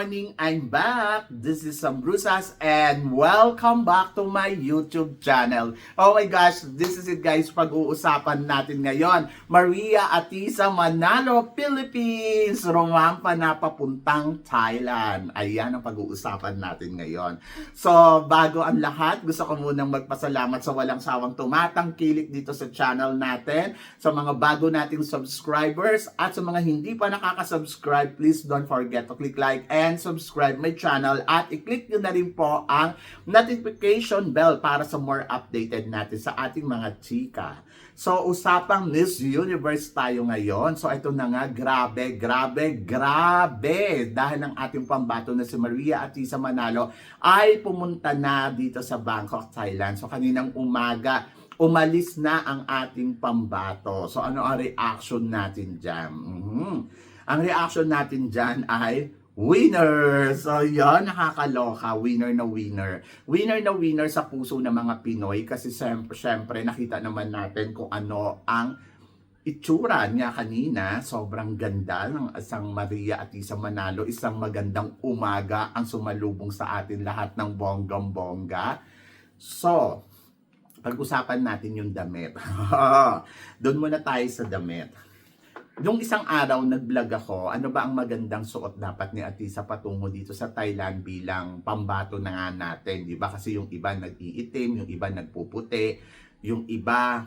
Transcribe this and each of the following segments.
morning! I'm back! This is Sam Brusas and welcome back to my YouTube channel. Oh my gosh, this is it guys, pag-uusapan natin ngayon. Maria Atisa Manalo, Philippines! Rumampa na papuntang Thailand. Ayan ang pag-uusapan natin ngayon. So, bago ang lahat, gusto ko munang magpasalamat sa walang sawang tumatangkilik dito sa channel natin, sa mga bago nating subscribers, at sa mga hindi pa nakaka-subscribe, please don't forget to click like and subscribe my channel at i-click nyo na rin po ang notification bell para sa more updated natin sa ating mga chika. So, usapang Miss Universe tayo ngayon. So, ito na nga, grabe, grabe, grabe. Dahil ang ating pambato na si Maria Atisa Manalo ay pumunta na dito sa Bangkok, Thailand. So, kaninang umaga, umalis na ang ating pambato. So, ano ang reaction natin dyan? Mhm. Ang reaction natin dyan ay winner! So, yon nakakaloka. Winner na winner. Winner na winner sa puso ng mga Pinoy kasi syempre, syempre nakita naman natin kung ano ang itsura niya kanina. Sobrang ganda ng isang Maria at isang Manalo. Isang magandang umaga ang sumalubong sa atin lahat ng bonggam-bongga. So, pag-usapan natin yung damit. Doon muna tayo sa damit. Yung isang araw, nag-vlog ako, ano ba ang magandang suot dapat ni Atisa patungo dito sa Thailand bilang pambato na nga natin, di ba? Kasi yung iba nag-iitim, yung iba nagpuputi, yung iba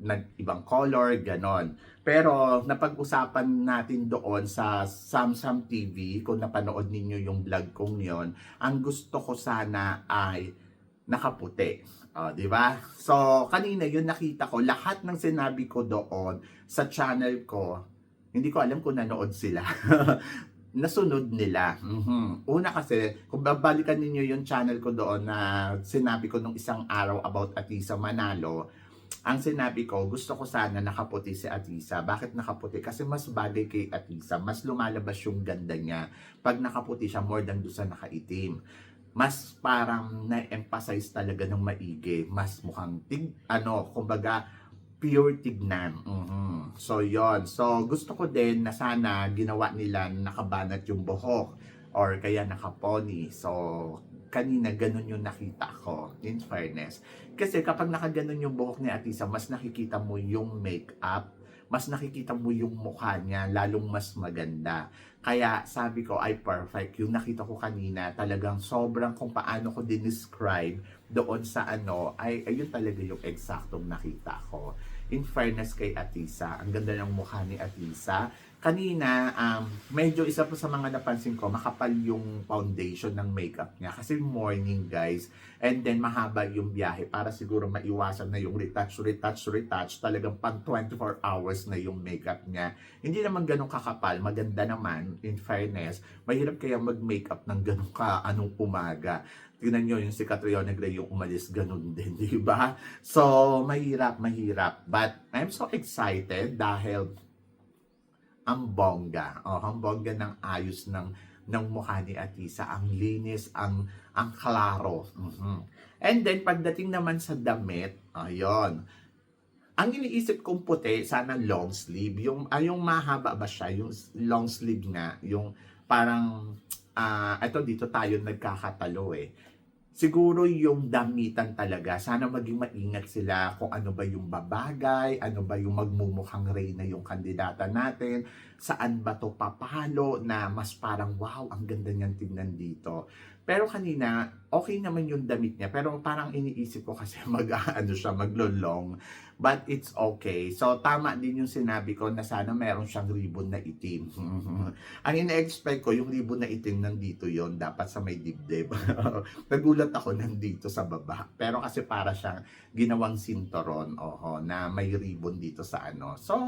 nag-ibang color, ganon. Pero napag-usapan natin doon sa Samsam TV, kung napanood ninyo yung vlog kong yon, ang gusto ko sana ay nakaputi. Oh, di ba? So, kanina yun nakita ko, lahat ng sinabi ko doon sa channel ko, hindi ko alam kung nanood sila. Nasunod nila. Mhm. Una kasi, kung babalikan ninyo yung channel ko doon na sinabi ko nung isang araw about Atisa Manalo, ang sinabi ko, gusto ko sana nakaputi si Atisa. Bakit nakaputi? Kasi mas bagay kay Atisa. Mas lumalabas yung ganda niya. Pag nakaputi siya, more than doon sa nakaitim mas parang na-emphasize talaga ng maigi. Mas mukhang tig, ano, kumbaga, pure tignan. Mhm. So, yon So, gusto ko din na sana ginawa nila na nakabanat yung buhok or kaya nakapony. So, kanina ganun yung nakita ko, in fairness. Kasi kapag nakaganon yung buhok ni Atisa, mas nakikita mo yung makeup, mas nakikita mo yung mukha niya, lalong mas maganda. Kaya sabi ko ay perfect. Yung nakita ko kanina, talagang sobrang kung paano ko dinescribe doon sa ano, ay ayun talaga yung eksaktong nakita ko. In fairness kay Atisa, ang ganda ng mukha ni Atisa. Kanina, um, medyo isa pa sa mga napansin ko, makapal yung foundation ng makeup niya. Kasi morning, guys. And then, mahaba yung biyahe para siguro maiwasan na yung retouch, retouch, retouch. Talagang pang 24 hours na yung makeup niya. Hindi naman ganun kakapal. Maganda naman, in fairness. Mahirap kaya mag-makeup ng ganun ka anong umaga. Tingnan nyo yung si Catriona Gray yung umalis ganun din, di ba? So, mahirap, mahirap. But, I'm so excited dahil ang bongga. Oh, ang bongga ng ayos ng ng mukha ni Atisa, ang linis, ang ang klaro. Mhm. And then pagdating naman sa damit, ayun. Ang iniisip kong puti, sana long sleeve. Yung, ay, yung mahaba ba siya? Yung long sleeve nga. Yung parang, ah, ito dito tayo nagkakatalo eh siguro yung damitan talaga, sana maging maingat sila kung ano ba yung babagay, ano ba yung magmumukhang reyna yung kandidata natin, saan ba to papalo na mas parang wow, ang ganda niyan tingnan dito. Pero kanina, okay naman yung damit niya, pero parang iniisip ko kasi mag ano siya, maglolong. But it's okay. So tama din yung sinabi ko na sana meron siyang ribbon na itim. ang ina-expect ko, yung ribbon na itim nandito yon dapat sa may dibdib. Nagulat ako nandito sa baba. Pero kasi para siyang ginawang sinturon, oho, na may ribbon dito sa ano. So,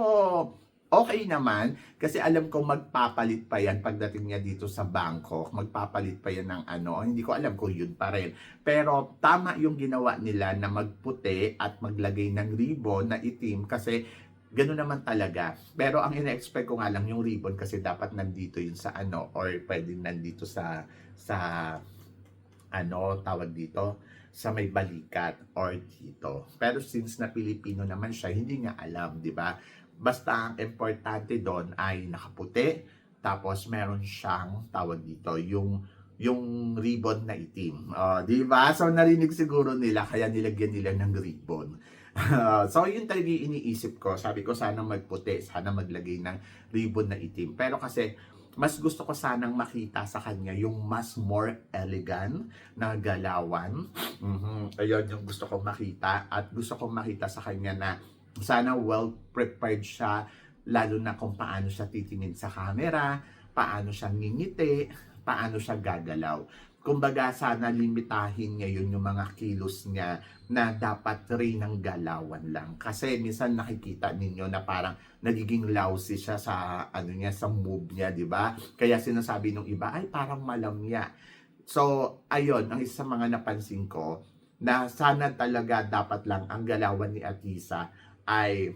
okay naman kasi alam ko magpapalit pa yan pagdating niya dito sa Bangkok. Magpapalit pa yan ng ano. Hindi ko alam kung yun pa rin. Pero tama yung ginawa nila na magputi at maglagay ng ribbon na itim kasi Ganun naman talaga. Pero ang ina-expect ko nga lang yung ribbon kasi dapat nandito yun sa ano or pwedeng nandito sa sa ano tawag dito sa may balikat or dito. Pero since na Pilipino naman siya, hindi niya alam, di ba? Basta ang importante doon ay nakaputi, Tapos meron siyang tawag dito, yung yung ribbon na itim. Oh, di ba? So narinig siguro nila kaya nilagyan nila ng ribbon. so yun talaga iniisip ko. Sabi ko sana magputi, sana maglagay ng ribbon na itim. Pero kasi mas gusto ko sanang makita sa kanya yung mas more elegant na galawan. Mhm. Ayun yung gusto ko makita at gusto ko makita sa kanya na sana well prepared siya lalo na kung paano siya titingin sa camera, paano siya ngingiti, paano siya gagalaw. Kumbaga sana limitahin ngayon yung mga kilos niya na dapat rin ng galawan lang. Kasi minsan nakikita ninyo na parang nagiging lousy siya sa ano niya sa move niya, 'di ba? Kaya sinasabi nung iba ay parang malamya. So, ayun, ang isa sa mga napansin ko na sana talaga dapat lang ang galawan ni Atisa ay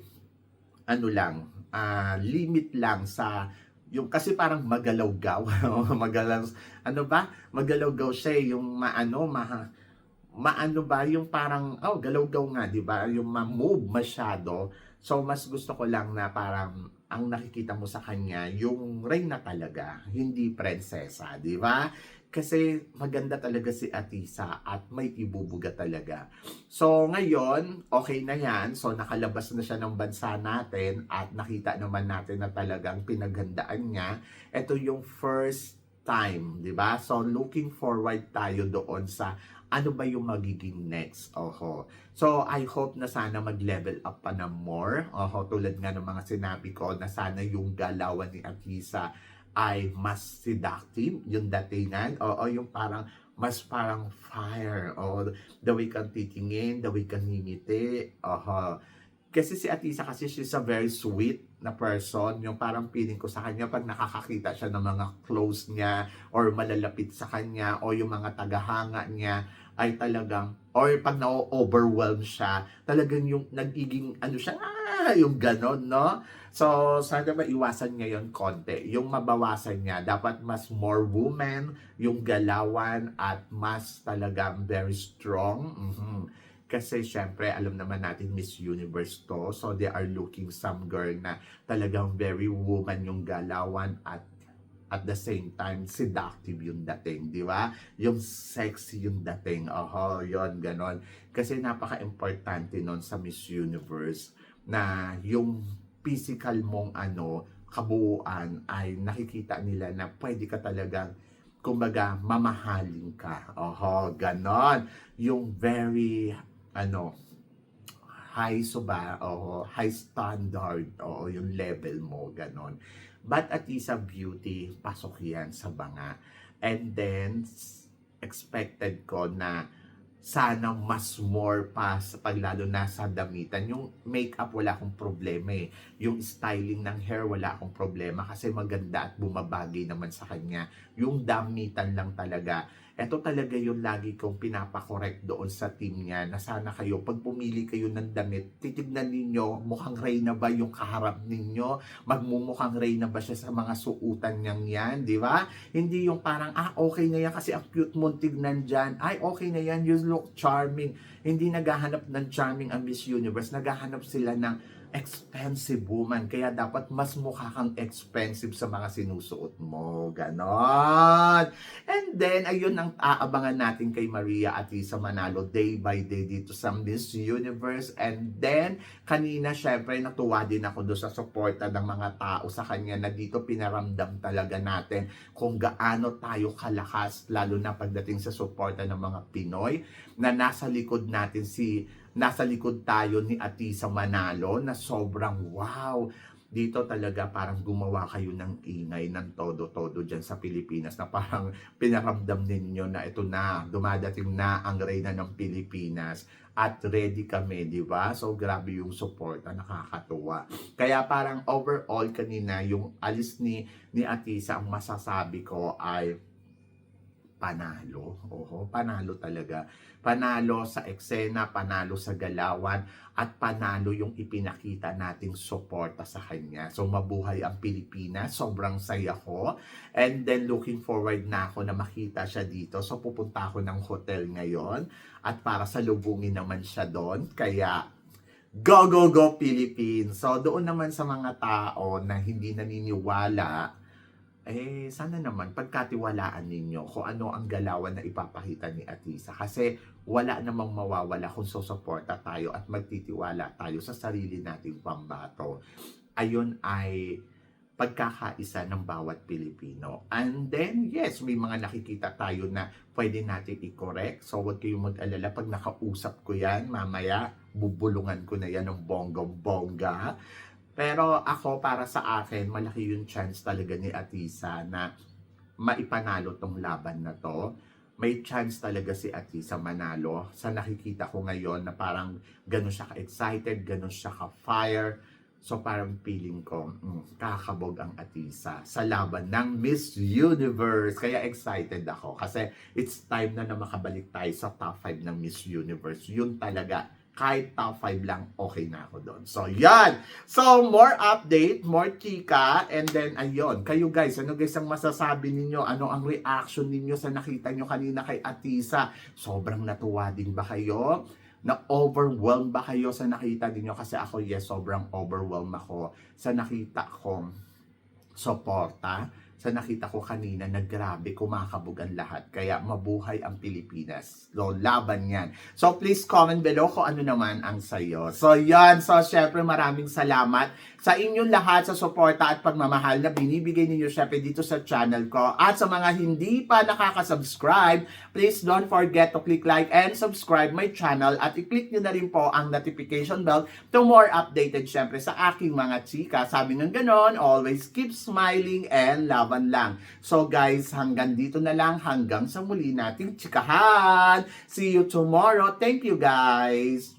ano lang, ah, limit lang sa yung kasi parang magalaw-gaw, magalaw, ano ba? Magalaw-gaw siya eh, yung maano, ma, maano ba? Yung parang oh galaw-gaw nga 'di ba? Yung ma-move masyado. So mas gusto ko lang na parang ang nakikita mo sa kanya yung reyna talaga hindi prinsesa 'di ba kasi maganda talaga si Atisa at may ibubuga talaga so ngayon okay na yan so nakalabas na siya ng bansa natin at nakita naman natin na talagang pinaghandaan niya ito yung first time 'di ba so looking forward tayo doon sa ano ba yung magiging next? Oho. So, I hope na sana mag-level up pa na more. Oho, tulad nga ng mga sinabi ko na sana yung galawan ni Atisa ay mas seductive, yung datingan. Oo, yung parang mas parang fire. O, the way kang titingin, way kang ngingiti. Oho. Kasi si Atisa kasi she's a very sweet na person. Yung parang feeling ko sa kanya pag nakakakita siya ng mga close niya or malalapit sa kanya o yung mga tagahanga niya ay talagang or pag na-overwhelm siya, talagang yung nagiging ano siya, ah, yung ganon, no? So, sana maiwasan ngayon konti. Yung mabawasan niya, dapat mas more woman, yung galawan at mas talagang very strong. Mhm. Kasi syempre, alam naman natin Miss Universe to. So, they are looking some girl na talagang very woman yung galawan at at the same time, seductive yung dating, di ba? Yung sexy yung dating. Oho, yon ganon. Kasi napaka-importante nun sa Miss Universe na yung physical mong ano, kabuuan ay nakikita nila na pwede ka talagang kumbaga, mamahalin ka. Oho, ganon. Yung very, ano, high suba, o high standard, o yung level mo, ganon. But at least sa beauty, pasok yan sa banga. And then, expected ko na sana mas more pa sa paglalo na sa damitan. Yung makeup, wala akong problema eh. Yung styling ng hair, wala akong problema kasi maganda at bumabagay naman sa kanya. Yung damitan lang talaga. Ito talaga yung lagi kong pinapakorek doon sa team niya na sana kayo, pag pumili kayo ng damit, titignan ninyo, mukhang Reyna ba yung kaharap ninyo? Magmumukhang Reyna ba siya sa mga suutan niyang yan, di ba? Hindi yung parang, ah, okay na yan kasi ang cute mo tignan dyan. Ay, okay na yan, you look charming. Hindi naghahanap ng charming ang Miss Universe, naghahanap sila ng expensive woman. Kaya dapat mas mukha kang expensive sa mga sinusuot mo. Ganon. And then, ayun ang aabangan natin kay Maria at Lisa Manalo day by day dito sa Miss Universe. And then, kanina syempre natuwa din ako doon sa suporta ng mga tao sa kanya na dito pinaramdam talaga natin kung gaano tayo kalakas lalo na pagdating sa suporta ng mga Pinoy na nasa likod natin si nasa likod tayo ni Atisa Manalo na sobrang wow dito talaga parang gumawa kayo ng ingay ng todo-todo dyan sa Pilipinas na parang pinaramdam ninyo na ito na, dumadating na ang reyna ng Pilipinas at ready kami, di ba? So, grabe yung support na nakakatuwa. Kaya parang overall kanina, yung alis ni, ni Atisa, ang masasabi ko ay panalo. Oho, panalo talaga. Panalo sa eksena, panalo sa galawan, at panalo yung ipinakita nating suporta sa kanya. So, mabuhay ang Pilipinas. Sobrang saya ko. And then, looking forward na ako na makita siya dito. So, pupunta ako ng hotel ngayon. At para sa lubungin naman siya doon. Kaya, go, go, go, Philippines! So, doon naman sa mga tao na hindi naniniwala eh sana naman pagkatiwalaan ninyo kung ano ang galawan na ipapakita ni Atisa kasi wala namang mawawala kung susuporta tayo at magtitiwala tayo sa sarili nating pambato. Ayun ay pagkakaisa ng bawat Pilipino. And then, yes, may mga nakikita tayo na pwede natin i-correct. So, huwag kayong mag-alala. Pag nakausap ko yan, mamaya, bubulungan ko na yan ng bonggang-bongga. Pero ako, para sa akin, malaki yung chance talaga ni Atisa na maipanalo tong laban na to. May chance talaga si Atisa manalo. Sa nakikita ko ngayon na parang ganun siya ka-excited, ganun siya ka-fire. So parang feeling ko, mm, kakabog ang Atisa sa laban ng Miss Universe. Kaya excited ako kasi it's time na na makabalik tayo sa top 5 ng Miss Universe. Yun talaga kahit top 5 lang, okay na ako doon. So, yan! So, more update, more chika, and then, ayun, kayo guys, ano guys ang masasabi ninyo? Ano ang reaction ninyo sa nakita nyo kanina kay Atisa? Sobrang natuwa din ba kayo? Na-overwhelmed ba kayo sa nakita ninyo? Kasi ako, yes, sobrang overwhelmed ako sa nakita kong suporta sa nakita ko kanina na grabe kumakabog ang lahat. Kaya mabuhay ang Pilipinas. So, laban yan. So, please comment below kung ano naman ang sayo. So, yan. So, syempre maraming salamat sa inyong lahat sa suporta at pagmamahal na binibigay ninyo syempre dito sa channel ko. At sa mga hindi pa nakaka-subscribe, please don't forget to click like and subscribe my channel at i-click nyo na rin po ang notification bell to more updated syempre sa aking mga chika. Sabi ng ganon, always keep smiling and laban lang. So guys, hanggang dito na lang. Hanggang sa muli nating chikahan. See you tomorrow. Thank you guys.